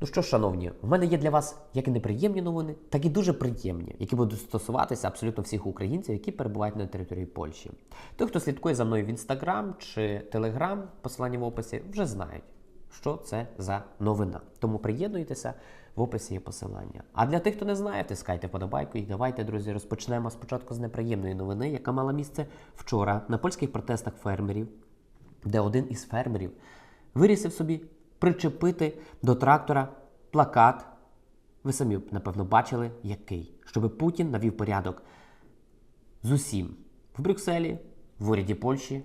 Ну що, шановні, в мене є для вас як і неприємні новини, так і дуже приємні, які будуть стосуватися абсолютно всіх українців, які перебувають на території Польщі. Той, хто слідкує за мною в інстаграм чи телеграм, посилання в описі, вже знають, що це за новина. Тому приєднуйтеся в описі є посилання. А для тих, хто не знає, тискайте вподобайку і давайте, друзі, розпочнемо спочатку з неприємної новини, яка мала місце вчора на польських протестах фермерів, де один із фермерів вирішив собі причепити до трактора плакат. Ви самі, напевно, бачили, який, щоб Путін навів порядок з усім в Брюсселі, в уряді Польщі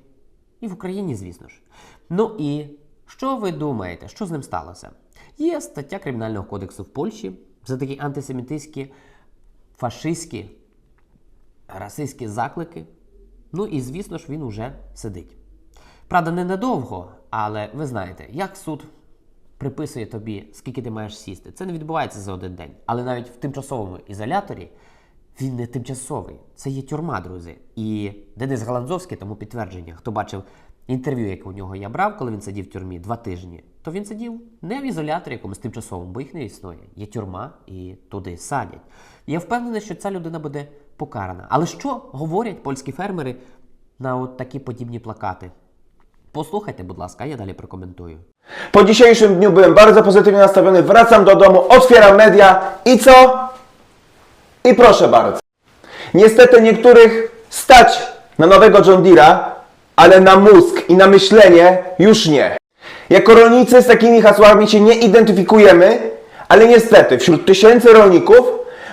і в Україні, звісно ж. Ну і що ви думаєте, що з ним сталося? Є стаття Кримінального кодексу в Польщі за такі антисемітистські, фашистські, расистські заклики. Ну і звісно ж, він уже сидить. Правда, не надовго, але ви знаєте, як суд приписує тобі, скільки ти маєш сісти. Це не відбувається за один день. Але навіть в тимчасовому ізоляторі він не тимчасовий. Це є тюрма, друзі. І Денис Галанзовський, тому підтвердження, хто бачив інтерв'ю, яке у нього я брав, коли він сидів в тюрмі два тижні, то він сидів не в ізоляторі якомусь тимчасовому, бо їх не існує. Є тюрма і туди садять. Я впевнений, що ця людина буде покарана. Але що говорять польські фермери на от такі подібні плакати? Послухайте, будь ласка, а я далі прокоментую. Po dzisiejszym dniu byłem bardzo pozytywnie nastawiony, wracam do domu, otwieram media i co? I proszę bardzo. Niestety niektórych stać na nowego John Deere'a, ale na mózg i na myślenie już nie. Jako rolnicy z takimi hasłami się nie identyfikujemy, ale niestety wśród tysięcy rolników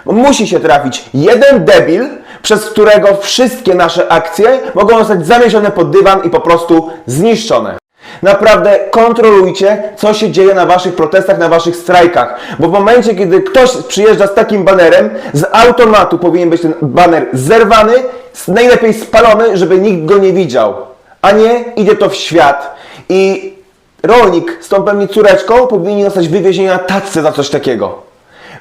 musi się trafić jeden debil, przez którego wszystkie nasze akcje mogą zostać zamiesione pod dywan i po prostu zniszczone. Naprawdę kontrolujcie, co się dzieje na waszych protestach, na waszych strajkach, bo w momencie, kiedy ktoś przyjeżdża z takim banerem, z automatu powinien być ten baner zerwany, najlepiej spalony, żeby nikt go nie widział. A nie idzie to w świat i rolnik z tą pewnie córeczką powinien zostać wywiezieni na tacce za coś takiego.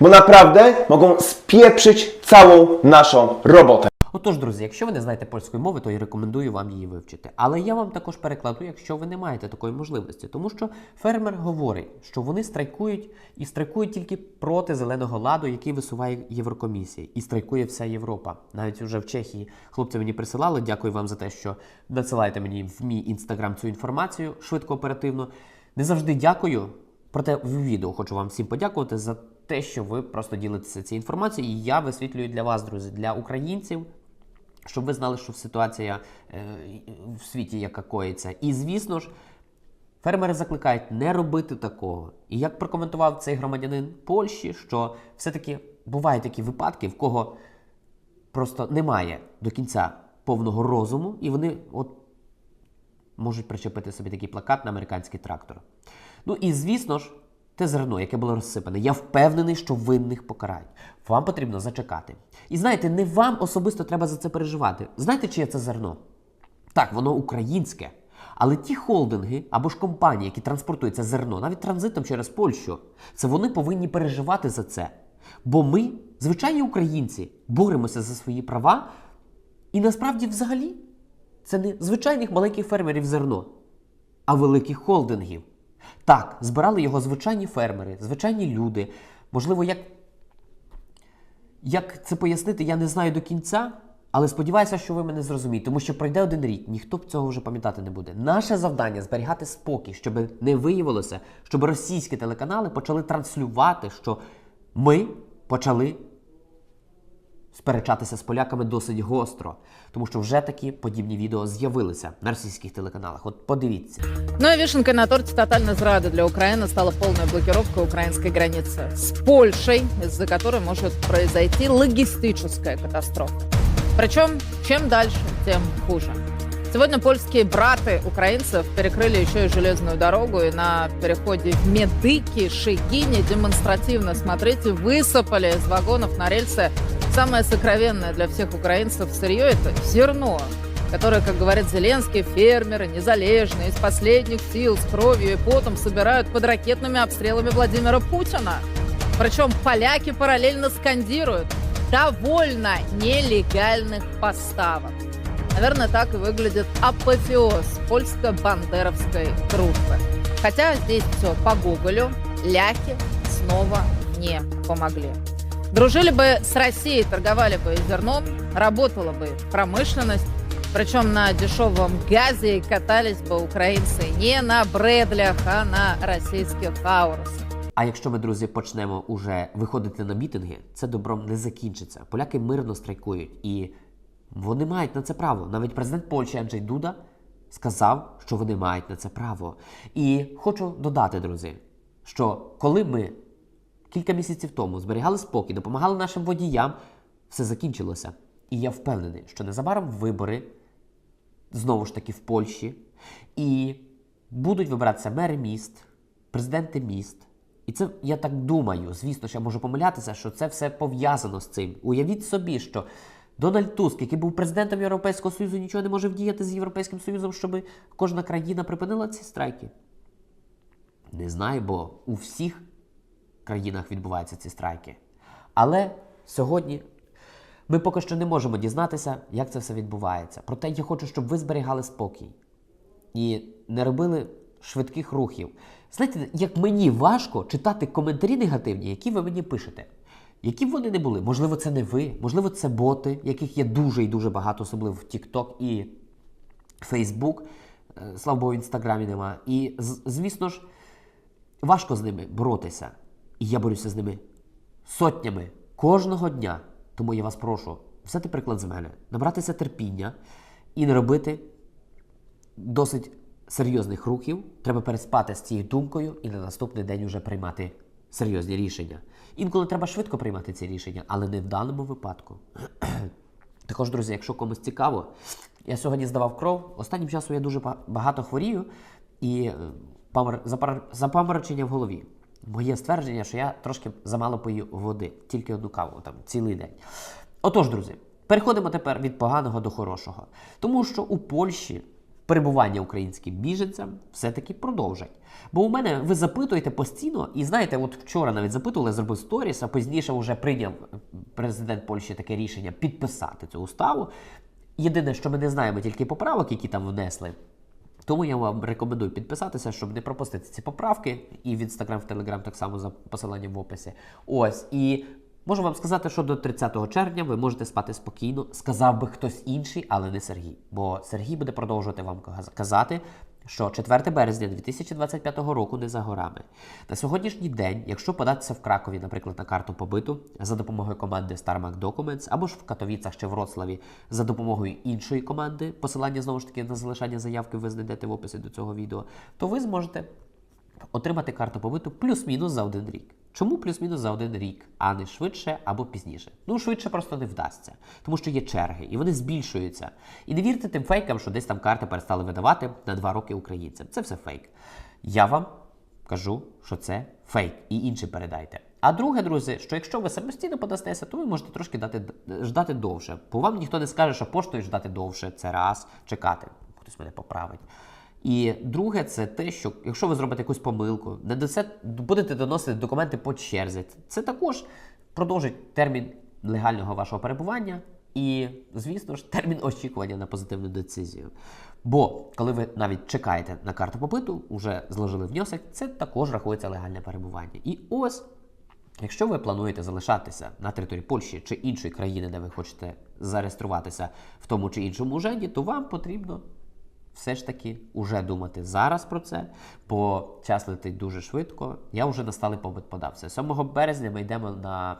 Bo naprawdę mogą spieprzyć całą naszą robotę. Отож, друзі, якщо ви не знаєте польської мови, то я рекомендую вам її вивчити. Але я вам також перекладу, якщо ви не маєте такої можливості, тому що фермер говорить, що вони страйкують і страйкують тільки проти зеленого ладу, який висуває Єврокомісія, і страйкує вся Європа. Навіть вже в Чехії хлопці мені присилали. Дякую вам за те, що надсилаєте мені в мій інстаграм цю інформацію швидко, оперативно. Не завжди дякую. Проте в відео хочу вам всім подякувати за те, що ви просто ділитеся цією інформацією. І я висвітлюю для вас, друзі, для українців, щоб ви знали, що ситуація е, в світі яка коїться. І звісно ж, фермери закликають не робити такого. І як прокоментував цей громадянин Польщі, що все-таки бувають такі випадки, в кого просто немає до кінця повного розуму, і вони от можуть причепити собі такий плакат на американський трактор. Ну і звісно ж, те зерно, яке було розсипане, я впевнений, що винних покарають. Вам потрібно зачекати. І знаєте, не вам особисто треба за це переживати. Знаєте, чиє це зерно? Так, воно українське. Але ті холдинги або ж компанії, які транспортують це зерно, навіть транзитом через Польщу, це вони повинні переживати за це. Бо ми, звичайні українці, боремося за свої права, і насправді взагалі це не звичайних маленьких фермерів зерно, а великих холдингів. Так, збирали його звичайні фермери, звичайні люди. Можливо, як, як це пояснити, я не знаю до кінця, але сподіваюся, що ви мене зрозумієте, тому що пройде один рік, ніхто б цього вже пам'ятати не буде. Наше завдання зберігати спокій, щоб не виявилося, щоб російські телеканали почали транслювати, що ми почали сперечатися з поляками досить гостро, тому що вже такі подібні відео з'явилися на російських телеканалах. От подивіться. Ну и вишенкой на торте тотальной зрады для Украины стала полная блокировка украинской границы с Польшей, из-за которой может произойти логистическая катастрофа. Причем, чем дальше, тем хуже. Сегодня польские браты украинцев перекрыли еще и железную дорогу, и на переходе в Медыки, Шегине демонстративно, смотрите, высыпали из вагонов на рельсы самое сокровенное для всех украинцев сырье – это зерно, которое, как говорит Зеленский, фермеры незалежные из последних сил с кровью и потом собирают под ракетными обстрелами Владимира Путина. Причем поляки параллельно скандируют «довольно нелегальных поставок». Наверное, так и выглядит апофеоз польско-бандеровской дружбы. Хотя здесь все по Гоголю, ляхи, снова не помогли. Дружили бы с Россией, торговали бы зерном, работала бы промышленность, причем на дешевом газе и катались бы украинцы не на Бредлях, а на российских Аурусах. А якщо ми, друзі, почнемо уже виходити на мітинги, це добром не закінчиться. Поляки мирно страйкують, і вони мають на це право. Навіть президент Польщі Анджей Дуда сказав, що вони мають на це право. І хочу додати, друзі, що коли ми кілька місяців тому зберігали спокій, допомагали нашим водіям, все закінчилося. І я впевнений, що незабаром вибори знову ж таки в Польщі, і будуть вибиратися мери міст, президенти міст. І це я так думаю, звісно, що я можу помилятися, що це все пов'язано з цим. Уявіть собі, що Дональд Туск, який був президентом Європейського Союзу, нічого не може вдіяти з Європейським Союзом, щоб кожна країна припинила ці страйки. Не знаю, бо у всіх країнах відбуваються ці страйки. Але сьогодні ми поки що не можемо дізнатися, як це все відбувається. Проте я хочу, щоб ви зберігали спокій і не робили швидких рухів. Знаєте, як мені важко читати коментарі негативні, які ви мені пишете. Які б вони не були, можливо, це не ви, можливо, це боти, яких є дуже і дуже багато, особливо в TikTok і Facebook. Е, Слава Богу, в Інстаграмі нема. І, звісно ж, важко з ними боротися. І я борюся з ними сотнями кожного дня. Тому я вас прошу взяти приклад з мене, набратися терпіння і не робити досить серйозних рухів. Треба переспати з цією думкою і на наступний день вже приймати серйозні рішення. Інколи треба швидко приймати ці рішення, але не в даному випадку. Також, друзі, якщо комусь цікаво, я сьогодні здавав кров. Останнім часом я дуже багато хворію і е, запаморочення в голові. Моє ствердження, що я трошки замало пою води, тільки одну каву там цілий день. Отож, друзі, переходимо тепер від поганого до хорошого. Тому що у Польщі перебування українським біженцям все-таки продовжать. Бо у мене ви запитуєте постійно, і знаєте, от вчора навіть запитували, зробив сторіс, а пізніше вже прийняв президент Польщі таке рішення підписати цю уставу. Єдине, що ми не знаємо тільки поправок, які там внесли. Тому я вам рекомендую підписатися, щоб не пропустити ці поправки. І в інстаграм, в телеграм так само за посиланням в описі. Ось і можу вам сказати, що до 30 червня ви можете спати спокійно. Сказав би хтось інший, але не Сергій. Бо Сергій буде продовжувати вам казати. Що 4 березня 2025 року не за горами. На сьогоднішній день, якщо податися в Кракові, наприклад, на карту побиту за допомогою команди StarMac Documents, або ж в Катовіцах чи Вроцлаві за допомогою іншої команди, посилання знову ж таки на залишання заявки ви знайдете в описі до цього відео, то ви зможете отримати карту побиту плюс-мінус за один рік. Чому плюс-мінус за один рік, а не швидше або пізніше? Ну, швидше просто не вдасться, тому що є черги, і вони збільшуються. І не вірте тим фейкам, що десь там карти перестали видавати на два роки українцям. Це все фейк. Я вам кажу, що це фейк, і інші передайте. А друге, друзі, що якщо ви самостійно подастеся, то ви можете трошки дати, ждати довше. Бо вам ніхто не скаже, що поштою ждати довше, це раз, чекати. Хтось мене поправить. І друге, це те, що якщо ви зробите якусь помилку, будете доносити документи по черзі, це також продовжить термін легального вашого перебування і, звісно ж, термін очікування на позитивну децизію. Бо коли ви навіть чекаєте на карту попиту, вже зложили внесок, це також рахується легальне перебування. І ось Якщо ви плануєте залишатися на території Польщі чи іншої країни, де ви хочете зареєструватися в тому чи іншому уряді, то вам потрібно все ж таки уже думати зараз про це, бо час летить дуже швидко. Я вже на сталий побит подався. 7 березня ми йдемо на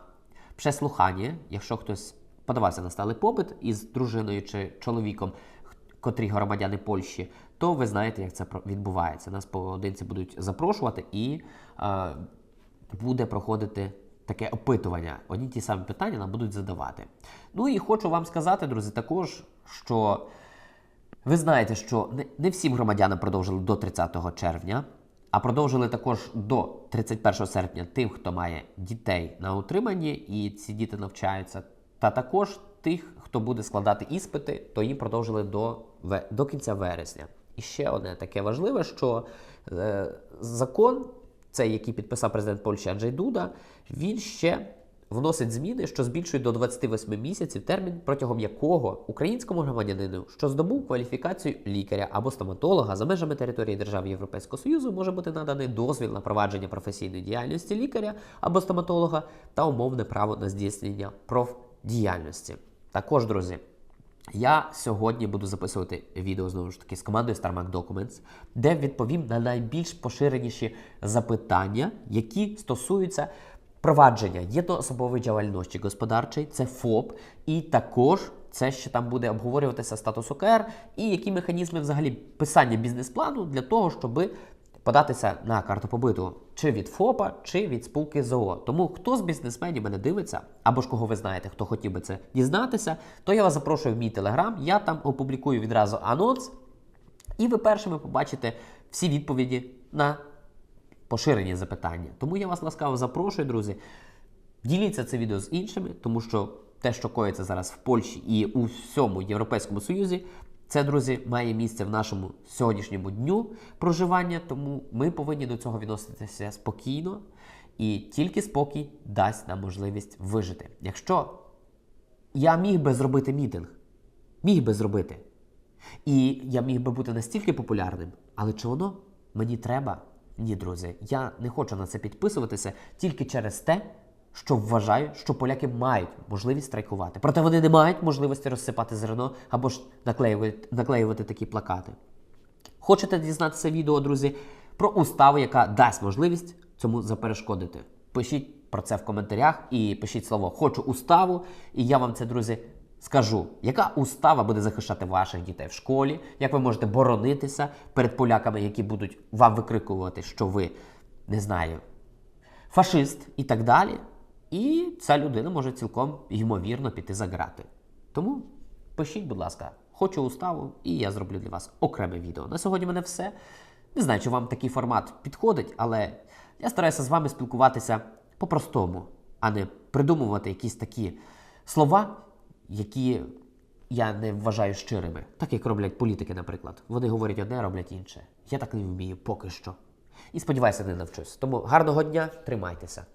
прислухання. Якщо хтось подавався на сталий побит із дружиною чи чоловіком, котрі громадяни Польщі, то ви знаєте, як це відбувається. Нас поодинці будуть запрошувати і е, буде проходити таке опитування. Одні ті самі питання нам будуть задавати. Ну і хочу вам сказати, друзі, також, що ви знаєте, що не, всім громадянам продовжили до 30 червня, а продовжили також до 31 серпня тим, хто має дітей на утриманні, і ці діти навчаються. Та також тих, хто буде складати іспити, то їм продовжили до, до кінця вересня. І ще одне таке важливе, що е, закон, цей, який підписав президент Польщі Анджей Дуда, він ще вносить зміни, що збільшують до 28 місяців термін, протягом якого українському громадянину, що здобув кваліфікацію лікаря або стоматолога за межами території держави Європейського Союзу, може бути наданий дозвіл на провадження професійної діяльності лікаря або стоматолога та умовне право на здійснення профдіяльності. Також, друзі, я сьогодні буду записувати відео знову ж таки з командою StarMac Documents, де відповім на найбільш поширеніші запитання, які стосуються провадження єдноособової діяльності господарчої, це ФОП, і також це ще там буде обговорюватися статус ОКР і які механізми взагалі писання бізнес-плану для того, щоби податися на карту побиту чи від ФОПа, чи від спілки ЗОО. Тому хто з бізнесменів мене дивиться, або ж кого ви знаєте, хто хотів би це дізнатися, то я вас запрошую в мій телеграм. Я там опублікую відразу анонс, і ви першими побачите всі відповіді на поширені запитання. Тому я вас ласкаво запрошую, друзі. Діліться це відео з іншими, тому що те, що коїться зараз в Польщі і у всьому Європейському Союзі, це, друзі, має місце в нашому сьогоднішньому дню проживання, тому ми повинні до цього відноситися спокійно, і тільки спокій дасть нам можливість вижити. Якщо я міг би зробити мітинг, міг би зробити, і я міг би бути настільки популярним, але чи воно мені треба? Ні, друзі, я не хочу на це підписуватися тільки через те, що вважаю, що поляки мають можливість страйкувати. Проте вони не мають можливості розсипати зерно або ж наклеювати, наклеювати такі плакати. Хочете дізнатися відео, друзі, про уставу, яка дасть можливість цьому заперешкодити? Пишіть про це в коментарях і пишіть слово Хочу уставу, і я вам це, друзі, скажу. Яка устава буде захищати ваших дітей в школі? Як ви можете боронитися перед поляками, які будуть вам викрикувати, що ви не знаю, фашист і так далі? І ця людина може цілком ймовірно піти за грати. Тому пишіть, будь ласка, хочу уставу, і я зроблю для вас окреме відео. На сьогодні в мене все. Не знаю, чи вам такий формат підходить, але я стараюся з вами спілкуватися по-простому, а не придумувати якісь такі слова, які я не вважаю щирими. Так як роблять політики, наприклад. Вони говорять одне, роблять інше. Я так не вмію поки що. І сподіваюся, не навчусь. Тому гарного дня, тримайтеся.